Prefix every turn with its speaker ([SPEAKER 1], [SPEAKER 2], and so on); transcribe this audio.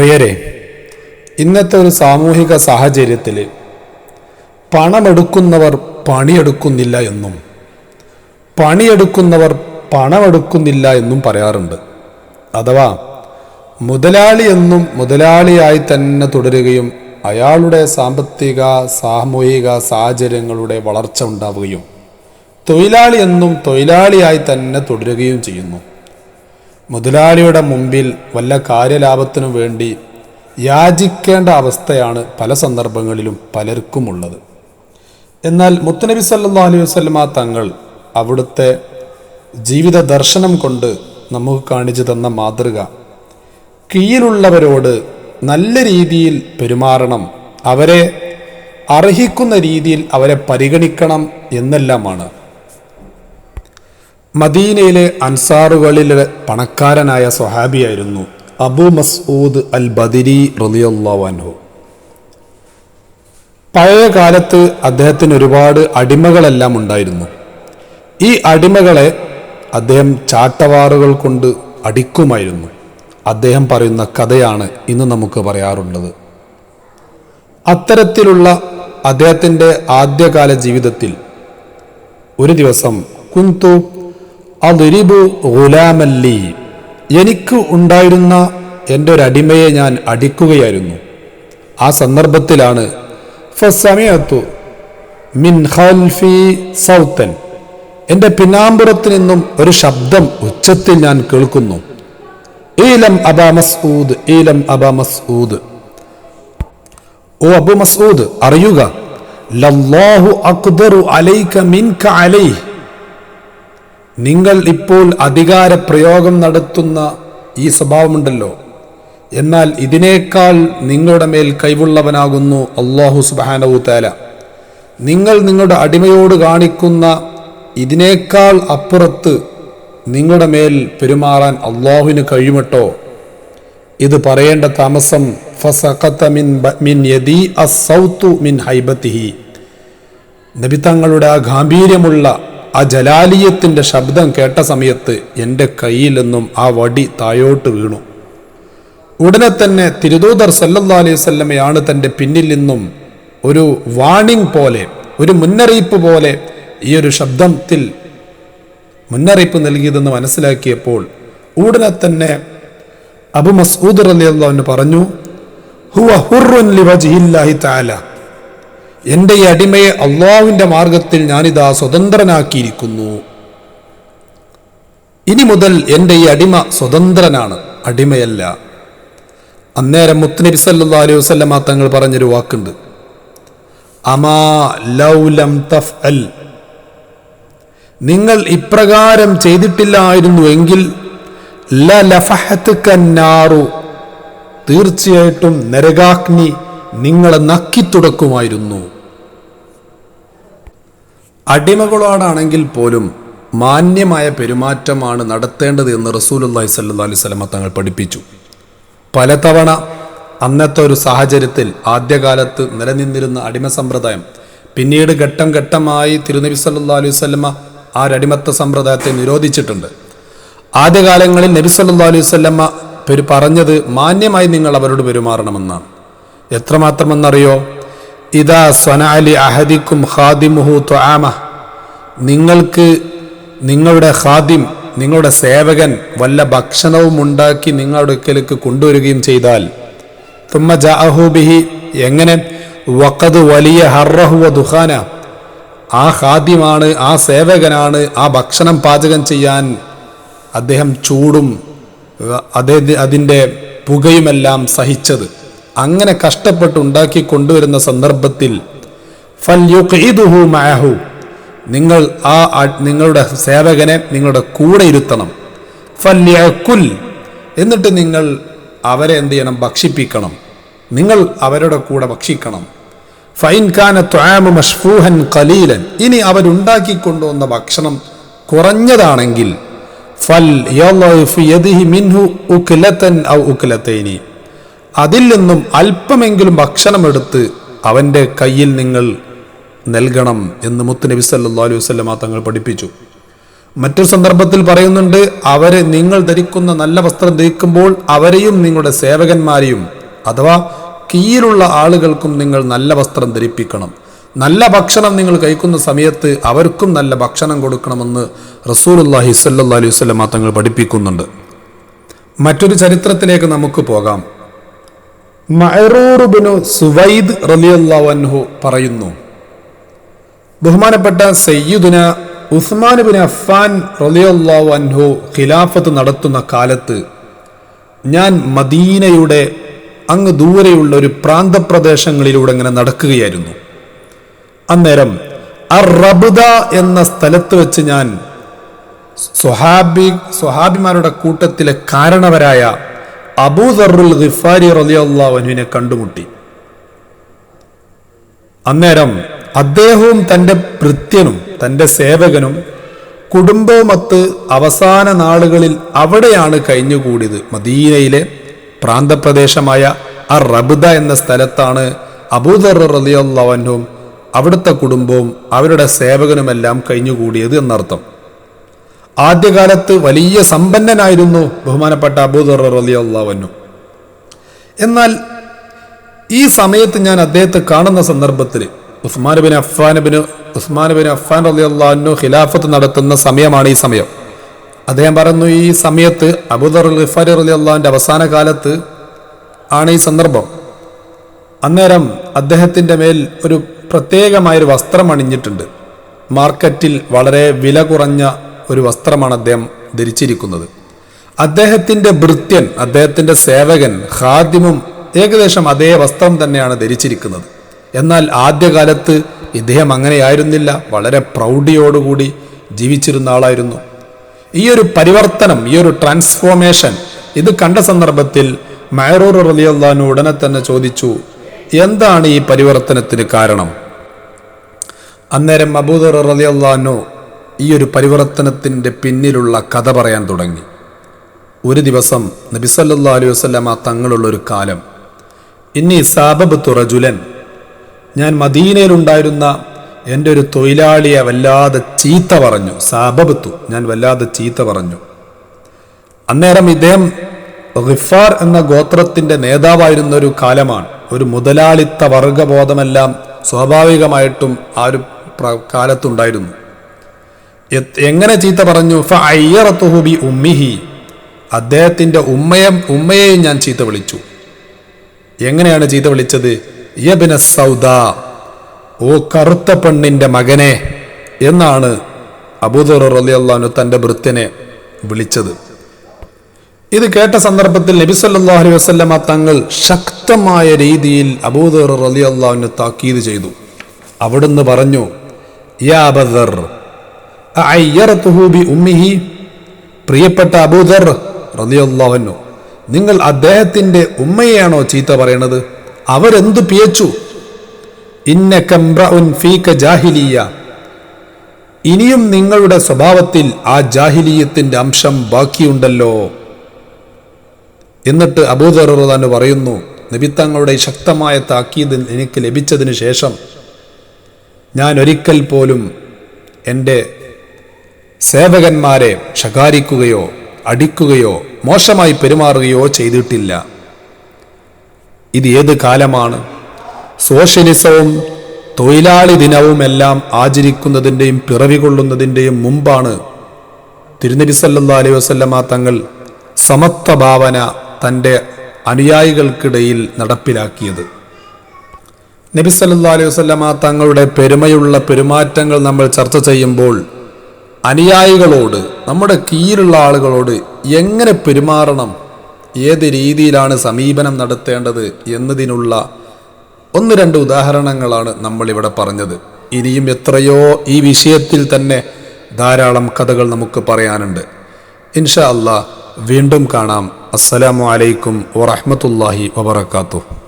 [SPEAKER 1] പ്രിയരെ ഇന്നത്തെ ഒരു സാമൂഹിക സാഹചര്യത്തിൽ പണമെടുക്കുന്നവർ പണിയെടുക്കുന്നില്ല എന്നും പണിയെടുക്കുന്നവർ പണമെടുക്കുന്നില്ല എന്നും പറയാറുണ്ട്. അഥവാ മുതലാളി എന്നും മുതലാളിയായി തന്നെ തുടരുകയും അയാളുടെ സാമ്പത്തിക സാമൂഹിക സാഹചര്യങ്ങളുടെ വളർച്ച ഉണ്ടാവുകയും തൊഴിലാളി എന്നും തൊഴിലാളിയായി തന്നെ തുടരുകയും ചെയ്യുന്നു. മുതലാളിയുടെ മുമ്പിൽ വല്ല കാര്യലാഭത്തിനു വേണ്ടി യാചിക്കേണ്ട അവസ്ഥയാണ് പല സന്ദർഭങ്ങളിലും പലർക്കും ഉള്ളത് എന്നാൽ മുത്തനബി സല്ലാ അലൈഹി വസ്ലമ തങ്ങൾ അവിടുത്തെ ജീവിത ദർശനം കൊണ്ട് നമുക്ക് കാണിച്ചു തന്ന മാതൃക. കീഴിലുള്ളവരോട് നല്ല രീതിയിൽ പെരുമാറണം അവരെ അർഹിക്കുന്ന രീതിയിൽ അവരെ പരിഗണിക്കണം എന്നെല്ലാമാണ്. മദീനയിലെ അൻസാറുകളിലെ പണക്കാരനായ സ്വഹാബിയായിരുന്നു അബു മസ്ഊദ് അൽ ബദിരി റലിയല്ലാൻഹു പഴയ കാലത്ത് അദ്ദേഹത്തിന് ഒരുപാട് അടിമകളെല്ലാം ഉണ്ടായിരുന്നു. ഈ അടിമകളെ അദ്ദേഹം ചാട്ടവാറുകൾ കൊണ്ട് അടിക്കുമായിരുന്നു. അദ്ദേഹം പറയുന്ന കഥയാണ് ഇന്ന് നമുക്ക് പറയാറുള്ളത്. അത്തരത്തിലുള്ള അദ്ദേഹത്തിന്റെ ആദ്യകാല ജീവിതത്തിൽ ഒരു ദിവസം കുന്തു അതൊരിബു ഗുലാമല്ലി എനിക്ക് ഉണ്ടായിരുന്ന എന്റെ ഒരു അടിമയെ ഞാൻ അടിക്കുകയായിരുന്നു. ആ സന്ദർഭത്തിലാണ് ഫസമയത്തു മിൻ ഖൽഫി സൗത്തൻ. എന്റെ പിന്നാമ്പുറത്ത് നിന്നും ഒരു ശബ്ദം ഉച്ചത്തിൽ ഞാൻ കേൾക്കുന്നു. ഈലം അബാ മസ്ഊദ് ഈലം അബാ മസ്ഊദ്. ഓ അബു മസ്ഊദ് അറിയുക. ലല്ലാഹു അക്ദറു അലൈക മിൻക അലൈഹ്. നിങ്ങൾ ഇപ്പോൾ അധികാര പ്രയോഗം നടത്തുന്ന ഈ സ്വഭാവമുണ്ടല്ലോ. എന്നാൽ ഇതിനേക്കാൾ നിങ്ങളുടെ മേൽ കൈവുള്ളവനാകുന്നു അള്ളാഹു സുബാനവു താല നിങ്ങൾ നിങ്ങളുടെ അടിമയോട് കാണിക്കുന്ന ഇതിനേക്കാൾ അപ്പുറത്ത് നിങ്ങളുടെ മേൽ പെരുമാറാൻ അള്ളാഹുവിന് കഴിയുമട്ടോ? ഇത് പറയേണ്ട താമസം ഫസഖത്തമിൻ മിൻ യദി അസൗത്തു മിൻ ഹൈബത്തിഹി. നബി തങ്ങളുടെ ആ ഗാംഭീര്യമുള്ള ആ ജലാലിയത്തിന്റെ ശബ്ദം കേട്ട സമയത്ത് എന്റെ കയ്യിൽ നിന്നും ആ വടി തായോട്ട് വീണു. ഉടനെ തന്നെ തിരുദൂതർ സല്ലല്ലാ അലൈഹി വസല്ലമയാണ് തന്റെ പിന്നിൽ നിന്നും ഒരു വാണിംഗ് പോലെ ഒരു മുന്നറിയിപ്പ് പോലെ ഈ ഒരു ശബ്ദത്തിൽ മുന്നറിയിപ്പ് നൽകിയതെന്ന് മനസ്സിലാക്കിയപ്പോൾ ഉടനെ തന്നെ അബു മസ്ഊദ് റളിയല്ലാഹു പറഞ്ഞു ഹുവ ഹുറുൻ ലിവജ്ഹില്ലാഹി തആല. എന്റെ ഈ അടിമയെ അള്ളാഹുവിന്റെ മാർഗത്തിൽ ഞാനിതാ സ്വതന്ത്രനാക്കിയിരിക്കുന്നു. ഇനി മുതൽ എന്റെ ഈ അടിമ സ്വതന്ത്രനാണ് അടിമയല്ല. അന്നേരം മുത്തനബി സല്ലല്ലാഹു അലൈഹി വസല്ലമ തങ്ങൾ പറഞ്ഞൊരു വാക്കുണ്ട്. അമാ ലൗലം തഫ്അൽ. നിങ്ങൾ ഇപ്രകാരം ചെയ്തിട്ടില്ലായിരുന്നു എങ്കിൽ ലഫഹത്തുക്കന്നാറു തീർച്ചയായിട്ടും നരകാഗ്നി നിങ്ങളെ നക്കിത്തുടക്കുമായിരുന്നു. അടിമകളോടാണെങ്കിൽ പോലും മാന്യമായ പെരുമാറ്റമാണ് നടത്തേണ്ടത് എന്ന് റസൂലുള്ളാഹി സ്വല്ലല്ലാഹി അലൈഹി സ്വലമ തങ്ങൾ പഠിപ്പിച്ചു. പലതവണ അന്നത്തെ ഒരു സാഹചര്യത്തിൽ ആദ്യകാലത്ത് നിലനിന്നിരുന്ന അടിമ സമ്പ്രദായം പിന്നീട് ഘട്ടം ഘട്ടമായി തിരുനബി സല്ലാ അലൈഹി സ്വലമ ആ ഒരടിമത്ത സമ്പ്രദായത്തെ നിരോധിച്ചിട്ടുണ്ട്. ആദ്യകാലങ്ങളിൽ നബി സല്ലാ അലൈഹി വസല്ലമ പെരു പറഞ്ഞത് മാന്യമായി നിങ്ങൾ അവരോട് പെരുമാറണമെന്നാണ്. എത്രമാത്രമെന്നറിയോ? ഇതാ സ്വനാലി അഹദിക്കും ഖാദിമുഹു ത്വാമ നിങ്ങൾക്ക് നിങ്ങളുടെ ഖാദിം നിങ്ങളുടെ സേവകൻ വല്ല ഭക്ഷണവും ഉണ്ടാക്കി നിങ്ങളുടെ അടുക്കലേക്ക് കൊണ്ടുവരികയും ചെയ്താൽ തുമ്മ ജാഹുബിഹി എങ്ങനെ? വക്കത് വലിയ ഹർറഹുവ ദുഖാന. ആ ഖാദിമാണ് ആ സേവകനാണ് ആ ഭക്ഷണം പാചകം ചെയ്യാൻ അദ്ദേഹം ചൂടും അതെ അതിന്റെ പുകയുമെല്ലാം സഹിച്ചത്. അങ്ങനെ കഷ്ടപ്പെട്ട് ഉണ്ടാക്കി കൊണ്ടുവരുന്ന സന്ദർഭത്തിൽ നിങ്ങൾ ആ നിങ്ങളുടെ സേവകനെ നിങ്ങളുടെ കൂടെ ഇരുത്തണം. ഫല്യക്കുൽ എന്നിട്ട് നിങ്ങൾ അവരെ എന്ത് ചെയ്യണം? ഭക്ഷിപ്പിക്കണം. നിങ്ങൾ അവരുടെ കൂടെ ഭക്ഷിക്കണം. ഫൈൻ ഖാന ത്വാമ മഷ്ഫൂഹൻ കലീലൻ ഇനി അവരുണ്ടാക്കി കൊണ്ടുവന്ന ഭക്ഷണം കുറഞ്ഞതാണെങ്കിൽ ഫൽ മിൻഹു ഉക്ലതൻ ഔ ഉക്ലതൈനി അതിൽ നിന്നും അല്പമെങ്കിലും ഭക്ഷണം എടുത്ത് അവന്റെ കയ്യിൽ നിങ്ങൾ നൽകണം എന്ന് മുത്തുനബി സല്ലാ അലൈഹി വസല്ലമ തങ്ങൾ പഠിപ്പിച്ചു. മറ്റൊരു സന്ദർഭത്തിൽ പറയുന്നുണ്ട് അവരെ നിങ്ങൾ ധരിക്കുന്ന നല്ല വസ്ത്രം ധരിക്കുമ്പോൾ അവരെയും നിങ്ങളുടെ സേവകന്മാരെയും അഥവാ കീഴിലുള്ള ആളുകൾക്കും നിങ്ങൾ നല്ല വസ്ത്രം ധരിപ്പിക്കണം. നല്ല ഭക്ഷണം നിങ്ങൾ കഴിക്കുന്ന സമയത്ത് അവർക്കും നല്ല ഭക്ഷണം കൊടുക്കണമെന്ന് റസൂലുല്ലാഹി സല്ലാ അലൈഹി വസ്ലമ തങ്ങൾ പഠിപ്പിക്കുന്നുണ്ട്. മറ്റൊരു ചരിത്രത്തിലേക്ക് നമുക്ക് പോകാം. മഅറൂറുബിനു സുവൈദ് റലിയല്ലാവൻഹു പറയുന്നു. ബഹുമാനപ്പെട്ട സയ്യിദുന ഉസ്മാൻ ബിൻ അഫ്ഫാൻ റലിയല്ലാവൻഹു ഖിലാഫത്ത് നടത്തുന്ന കാലത്ത് ഞാൻ മദീനയുടെ അങ്ങ് ദൂരെയുള്ള ഒരു പ്രാന്തപ്രദേശങ്ങളിലൂടെ ഇങ്ങനെ നടക്കുകയായിരുന്നു. അന്നേരം അർ എന്ന സ്ഥലത്ത് വെച്ച് ഞാൻ സ്വഹാബി സ്വഹാബിമാരുടെ കൂട്ടത്തിലെ കാരണവരായ അബൂദറുൽ ഗിഫാരി റലിയല്ലാഹുവിനെ കണ്ടുമുട്ടി. അന്നേരം അദ്ദേഹവും തന്റെ ഭൃത്യനും തന്റെ സേവകനും കുടുംബവുമൊത്ത് അവസാന നാളുകളിൽ അവിടെയാണ് കഴിഞ്ഞുകൂടിയത്. മദീനയിലെ പ്രാന്തപ്രദേശമായ അർ റബുദ എന്ന സ്ഥലത്താണ് അബൂദർ റലിയല്ലാവനും അവിടുത്തെ കുടുംബവും അവരുടെ സേവകനുമെല്ലാം കഴിഞ്ഞുകൂടിയത് എന്നർത്ഥം. ആദ്യകാലത്ത് വലിയ സമ്പന്നനായിരുന്നു ബഹുമാനപ്പെട്ട അബൂദർ റലിയല്ലാവനു എന്നാൽ ഈ സമയത്ത് ഞാൻ അദ്ദേഹത്തെ കാണുന്ന സന്ദർഭത്തിൽ Usman bin Affan bin Usman bin Affan റലി അള്ളാഹു ഖിലാഫത്ത് നടത്തുന്ന സമയമാണ് ഈ സമയം. അദ്ദേഹം പറഞ്ഞു ഈ സമയത്ത് അബൂദർ ഖിഫാരി അലി അള്ളാഹിന്റെ അവസാന കാലത്ത് ആണ് ഈ സന്ദർഭം. അന്നേരം അദ്ദേഹത്തിന്റെ മേൽ ഒരു പ്രത്യേകമായൊരു വസ്ത്രം അണിഞ്ഞിട്ടുണ്ട്. മാർക്കറ്റിൽ വളരെ വില കുറഞ്ഞ ഒരു വസ്ത്രമാണ് അദ്ദേഹം ധരിച്ചിരിക്കുന്നത്. അദ്ദേഹത്തിന്റെ ഭൃത്യൻ അദ്ദേഹത്തിന്റെ സേവകൻ ഖാദിമും ഏകദേശം അതേ വസ്ത്രം തന്നെയാണ് ധരിച്ചിരിക്കുന്നത്. എന്നാൽ ആദ്യകാലത്ത് ഇദ്ദേഹം അങ്ങനെയായിരുന്നില്ല. വളരെ പ്രൗഢിയോടുകൂടി ജീവിച്ചിരുന്ന ആളായിരുന്നു. ഈ ഒരു പരിവർത്തനം ഈ ഒരു ട്രാൻസ്ഫോർമേഷൻ ഇത് കണ്ട സന്ദർഭത്തിൽ മയറൂർ റലിയല്ലാനു ഉടനെ തന്നെ ചോദിച്ചു എന്താണ് ഈ പരിവർത്തനത്തിന് കാരണം? അന്നേരം അബൂദർ റലിയല്ലാനു ഈ ഒരു പരിവർത്തനത്തിന്റെ പിന്നിലുള്ള കഥ പറയാൻ തുടങ്ങി. ഒരു ദിവസം നബിസല്ലാ അലൈഹി വസ്ലമ തങ്ങളുള്ളൊരു കാലം. ഇനി സാബബ് തുറജുലൻ ഞാൻ മദീനയിലുണ്ടായിരുന്ന എന്റെ ഒരു തൊഴിലാളിയെ വല്ലാതെ ചീത്ത പറഞ്ഞു. സാബബത്തു ഞാൻ വല്ലാതെ ചീത്ത പറഞ്ഞു. അന്നേരം ഇദ്ദേഹം റിഫാർ എന്ന ഗോത്രത്തിന്റെ നേതാവായിരുന്ന ഒരു കാലമാണ്. ഒരു മുതലാളിത്ത വർഗബോധമെല്ലാം സ്വാഭാവികമായിട്ടും ആ ഒരു കാലത്തുണ്ടായിരുന്നു. എങ്ങനെ ചീത്ത പറഞ്ഞു? ഫയ്യറത്തുഹുബി ഉമ്മിഹി. അദ്ദേഹത്തിന്റെ ഉമ്മയെ ഉമ്മയെയും ഞാൻ ചീത്ത വിളിച്ചു. എങ്ങനെയാണ് ചീത്ത വിളിച്ചത്? യബിന സൗദ. ഓ കറുത്ത പെണ്ണിന്റെ മകനെ എന്നാണ് അബൂദർ റലിയല്ലാഹു തന്റെ ഭൃത്യനെ വിളിച്ചത്. ഇത് കേട്ട സന്ദർഭത്തിൽ നബി സല്ലല്ലാഹു അലൈഹി തങ്ങൾ ശക്തമായ രീതിയിൽ അബൂദർ റളിയല്ലാഹുവിനെ താക്കീത് ചെയ്തു. അവിടുന്ന് പറഞ്ഞു യാ അബദർ ഉമ്മിഹി. പ്രിയപ്പെട്ട അബൂദർ റളിയല്ലാഹു നിങ്ങൾ അദ്ദേഹത്തിന്റെ ഉമ്മയെയാണോ ചീത്ത പറയണത്? അവരെന്തു പിയച്ചു ഇന്നകംറഉൻ ഫീക ജാഹിലിയ. ഇനിയും നിങ്ങളുടെ സ്വഭാവത്തിൽ ആ ജാഹിലീയത്തിന്റെ അംശം ബാക്കിയുണ്ടല്ലോ. എന്നിട്ട് അബൂദർ അബൂദറുദാന് പറയുന്നു നിബിത്തങ്ങളുടെ ശക്തമായ താക്കീത് എനിക്ക് ലഭിച്ചതിന് ശേഷം ഞാൻ ഒരിക്കൽ പോലും എന്റെ സേവകന്മാരെ ശകാരിക്കുകയോ അടിക്കുകയോ മോശമായി പെരുമാറുകയോ ചെയ്തിട്ടില്ല. ഇത് ഏത് കാലമാണ്? സോഷ്യലിസവും തൊഴിലാളി ദിനവുമെല്ലാം ആചരിക്കുന്നതിന്റെയും പിറവി കൊള്ളുന്നതിന്റെയും മുമ്പാണ് തിരുനബി സല്ലാ അലൈഹി വസല്ലമ തങ്ങൾ സമത്വ ഭാവന തന്റെ അനുയായികൾക്കിടയിൽ നടപ്പിലാക്കിയത്. നബി സല്ലാ അലൈഹി വസല്ലമ തങ്ങളുടെ പെരുമയുള്ള പെരുമാറ്റങ്ങൾ നമ്മൾ ചർച്ച ചെയ്യുമ്പോൾ അനുയായികളോട് നമ്മുടെ കീഴിലുള്ള ആളുകളോട് എങ്ങനെ പെരുമാറണം? ഏത് രീതിയിലാണ് സമീപനം നടത്തേണ്ടത് എന്നതിനുള്ള ഒന്ന് രണ്ട് ഉദാഹരണങ്ങളാണ് നമ്മളിവിടെ പറഞ്ഞത്. ഇനിയും എത്രയോ ഈ വിഷയത്തിൽ തന്നെ ധാരാളം കഥകൾ നമുക്ക് പറയാനുണ്ട്. ഇൻഷാ അല്ലാ വീണ്ടും കാണാം. അസ്സലാമു അലൈക്കും വറഹ്മത്തുള്ളാഹി വബറകാതുഹു.